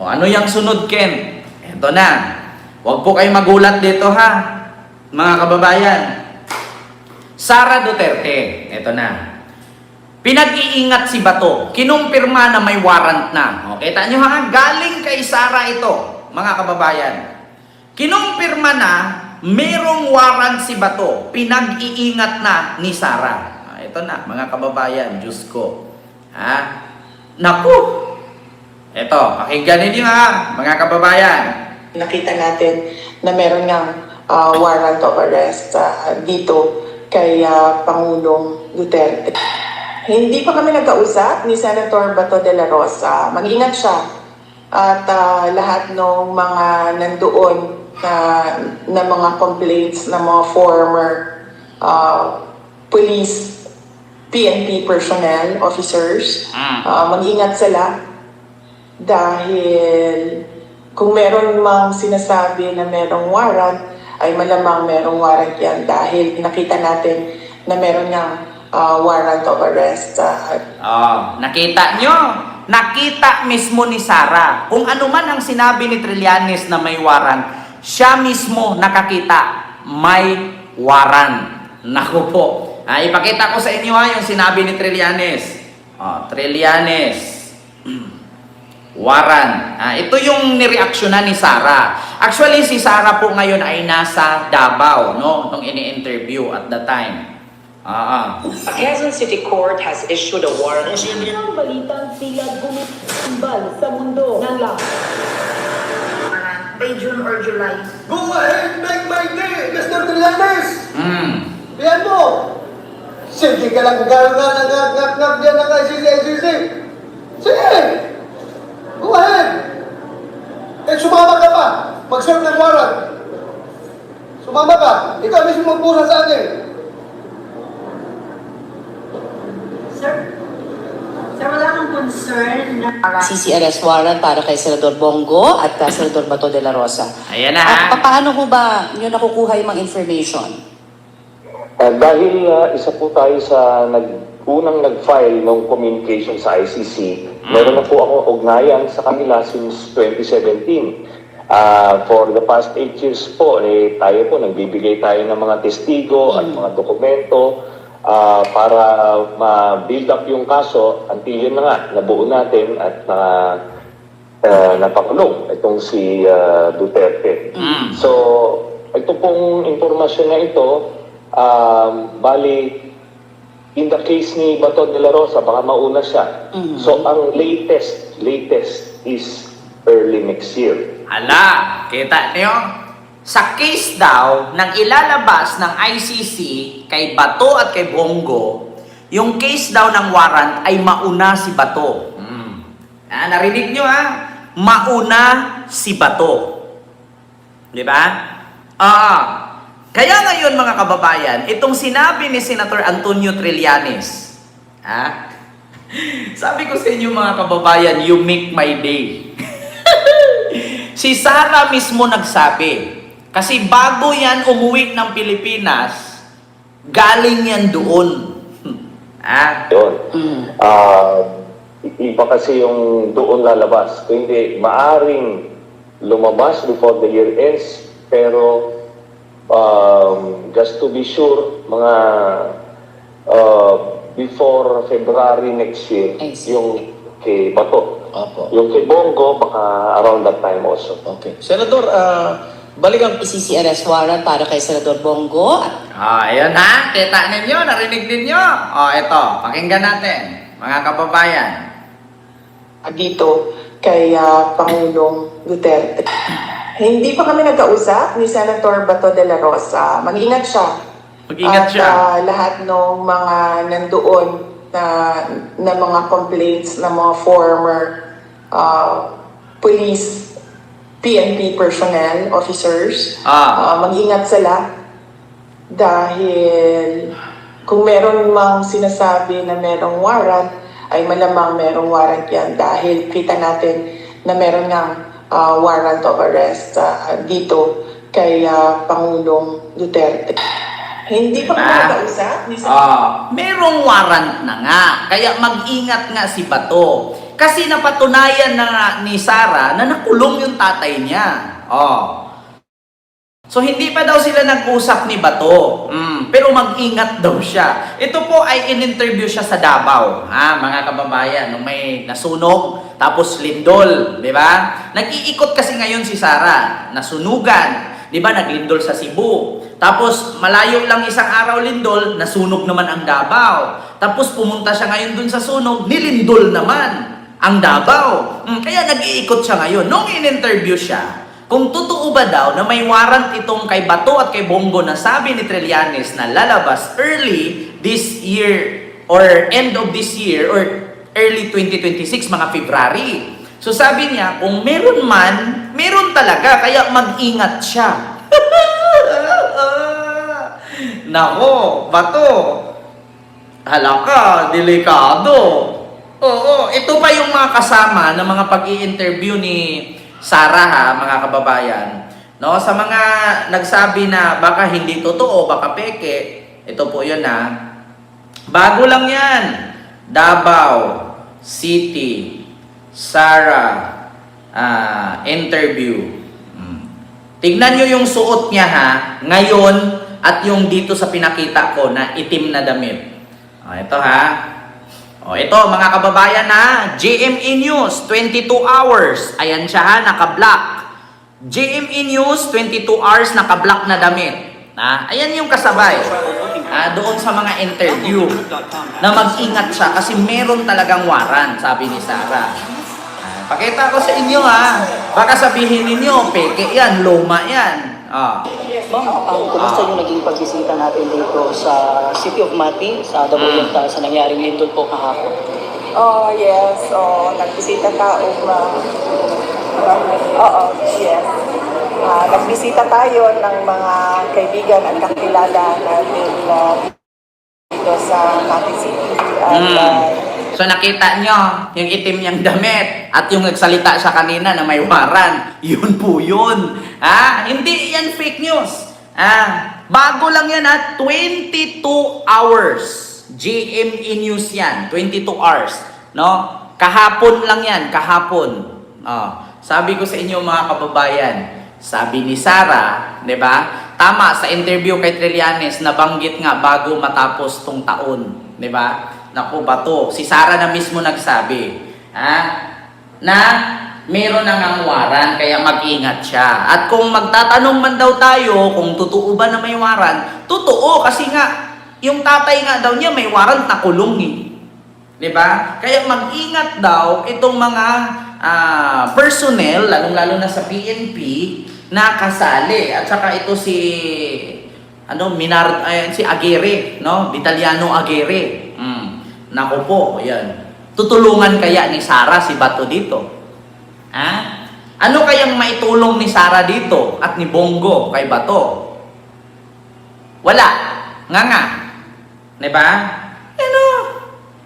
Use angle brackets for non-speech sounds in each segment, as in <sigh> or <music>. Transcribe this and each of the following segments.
O ano yung sunod, Ken? Ito na. Huwag po kayong magulat dito ha, mga kababayan. Sara Duterte, ito na. Pinag-iingat si Bato. Kinumpirma na may warrant na. O, kita nyo ha, galing kay Sara ito, mga kababayan. Kinumpirma na merong warrant si Bato. Pinag-iingat na ni Sara. Ito na, mga kababayan, Diyos ko. Ha? Naku! Ito, pakinggan ninyo ha, mga kababayan. Nakita natin na meron ng ah, warrant of arrest ah, dito kay ah, Pangulong Duterte. Hindi pa kami nagkausap ni Senator Bato de la Rosa. Mag-ingat siya at ah, lahat ng mga nandoon na, na mga complaints ng mga former ah, police PNP personnel, officers, ah, mag-ingat sila dahil kung meron mang sinasabi na merong warrant, ay malamang merong warrant yan dahil nakita natin na meron ng ah, warrant of arrest. ah, Oh, nakita nyo? Nakita mismo ni Sara. Kung ano man ang sinabi ni Trillanes na may warrant, siya mismo nakakita may warrant. Naku po. Ah, ipakita ko sa inyo ha yung sinabi ni Trillanes. Oh, Trillanes. <clears throat> Warrant. Ah, ito yung nireaksyonan ni Sara. Actually, si Sara po ngayon ay nasa Davao, no? Nung ini-interview at the time. Ah, ah. Quezon City Court has issued a warrant Ang balitang tila gumimbal sa mundo ng lahat. by June or July. Go ahead, make my day, Mr. Trillanes! Mm. Yan mo! Sige ka lang nga nangap-ngap-ngap dyan ng ICC, ICC! Sige! Go ahead! Eh, sumama ka pa! Mag-serve ng warrant! Sumama ka! Ikaw mismo magpura sa akin! Sir, sir, wala kang concern na CCRS warrant para kay Senador Bongo at uh, Senador Bato de la Rosa. Ayan na At pa- paano ho ba nyo nakukuha yung mga information? Uh, dahil uh, isa po tayo sa nag, unang nag-file ng communication sa ICC, meron na po ako ugnayan sa kanila since 2017. Uh, for the past 8 years po, eh, tayo po, nagbibigay tayo ng mga testigo at mga dokumento uh, para ma-build up yung kaso until yun na nga, nabuo natin at na uh, napakulong itong si uh, Duterte. Mm. So, ito pong impormasyon na ito, um, bali, in the case ni Bato de la Rosa, baka mauna siya. Mhm. So, ang latest, latest is early next year. Ala, kita niyo? Sa case daw ng ilalabas ng ICC kay Bato at kay Bongo, yung case daw ng warrant ay mauna si Bato. Hmm. Ah, narinig nyo ha? Mauna si Bato. Di ba? Ah, kaya ngayon mga kababayan, itong sinabi ni Senator Antonio Trillanes, ha? <laughs> Sabi ko sa inyo mga kababayan, you make my day. <laughs> Si Sarah mismo nagsabi, kasi bago yan umuwi ng Pilipinas, galing yan doon. <laughs> ah, Yun. Mm. Ah, iba kasi yung doon lalabas. Kung hindi, maaring lumabas before the year ends, pero um, just to be sure, mga uh, before February next year, I see. yung kay Bato. Opo. Yung kay Bongo, baka around that time also. Okay. Senador, ah, balikan CCRS warrant para kay Senador Bongo at ah, ayan ha, kita ninyo, narinig ninyo. Oh, ito, pakinggan natin, mga kababayan. dito kay ah, Pangulong Duterte. Hindi pa kami nagkausap ni Senator Bato de la Rosa. Mag-ingat siya. Mag-ingat At siya. ah, lahat ng mga nandoon na, na mga complaints ng mga former ah, police PNP personnel, officers, Ah. ah, mag-ingat sila dahil kung meron mang sinasabi na merong warrant, ay malamang merong warrant yan dahil kita natin na meron ng ah, warrant of arrest ah, dito kay ah, Pangulong Duterte. Hindi pa Ah. Sen- Ah, merong warrant na nga. Kaya mag-ingat nga si Bato. Kasi napatunayan na ni Sarah na nakulong yung tatay niya. Oh. So hindi pa daw sila nag-usap ni Bato. Mm, pero mag-ingat daw siya. Ito po ay in-interview siya sa Davao, ha, mga kababayan, nung may nasunog, tapos lindol, di ba? Nag-iikot kasi ngayon si Sarah, nasunugan, di ba? Naglindol sa Cebu. Tapos malayo lang isang araw lindol, nasunog naman ang Davao. Tapos pumunta siya ngayon dun sa sunog, nilindol naman ang Davao. Mm, kaya nag-iikot siya ngayon. Nung in-interview siya, kung totoo ba daw na may warrant itong kay Bato at kay Bongo na sabi ni Trillanes na lalabas early this year or end of this year or early 2026, mga February. So sabi niya, kung meron man, meron talaga, kaya mag-ingat siya. <laughs> Nako, Bato, halaka, delikado. Oo, ito pa yung mga kasama ng mga pag interview ni Sarah ha, mga kababayan. No, sa mga nagsabi na baka hindi totoo, baka peke, ito po 'yun ha. Bago lang 'yan. Davao City Sarah ah, interview. Mm. Tignan nyo yung suot niya ha, ngayon at yung dito sa pinakita ko na itim na damit. O, ito ha. O, ito mga kababayan ha, GME News, 22 hours. Ayan siya ha, naka-black. GME News, 22 hours, naka-black na damit. Ha? Ayan yung kasabay. Ah, doon sa mga interview na mag-ingat siya kasi meron talagang waran, sabi ni Sarah. Ah, pakita ko sa inyo ha. Baka sabihin ninyo, peke yan, luma yan. Ah. Ma'am, um, kumusta yung naging pagbisita natin dito sa City of Mati, sa Dabuyan, sa nangyaring lindol po kahapon? Oh, yes. Oh, nagbisita ka, Uma. Oo, yes. Ah, nagbisita tayo ng mga kaibigan at kakilala natin na dito sa Makati City. At Mm. ah, So nakita nyo, yung itim niyang damit at yung nagsalita siya kanina na may waran, yun po yun. Ha? Hindi yan fake news. Ah, bago lang yan ha, 22 hours. GME News yan, 22 hours. No? Kahapon lang yan, kahapon. Oh, sabi ko sa inyo mga kababayan, sabi ni Sarah, 'di ba? Tama sa interview kay Trillanes nabanggit nga bago matapos tong taon, 'di ba? Naku ba to? Si Sarah na mismo nagsabi, ha? Na meron na ngang waran kaya mag-ingat siya. At kung magtatanong man daw tayo kung totoo ba na may waran, totoo kasi nga yung tatay nga daw niya may warrant na kulong eh. ba? Kaya mag-ingat daw itong mga ah, personnel, lalong-lalo na sa PNP, na kasali. At saka ito si ano, Minar, ay, si Aguirre, no? Vitaliano Aguirre. Mm. Nako po, yan. Tutulungan kaya ni Sara si Bato dito? Ha? Ano kayang maitulong ni Sara dito at ni Bongo kay Bato? Wala. Nga nga. 'Di ba? Ano?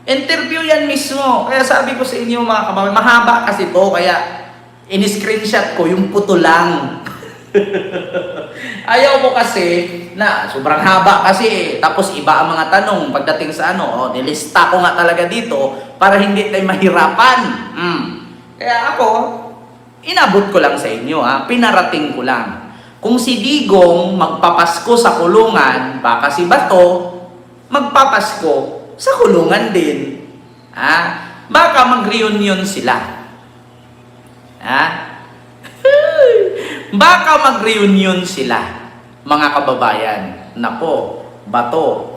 Interview yan mismo. Kaya sabi ko sa inyo mga kababayan, mahaba kasi to kaya in-screenshot ko yung puto lang. <laughs> Ayaw ko kasi na sobrang haba kasi. Tapos iba ang mga tanong pagdating sa ano, oh, nilista ko nga talaga dito para hindi tayo mahirapan. Mm. Kaya ako, inabot ko lang sa inyo ha, pinarating ko lang. Kung si Digong magpapasko sa kulungan, baka si Bato magpapasko sa kulungan din. Ha? Baka mag-reunion sila. Ha? <laughs> Baka mag-reunion sila, mga kababayan. Nako, bato,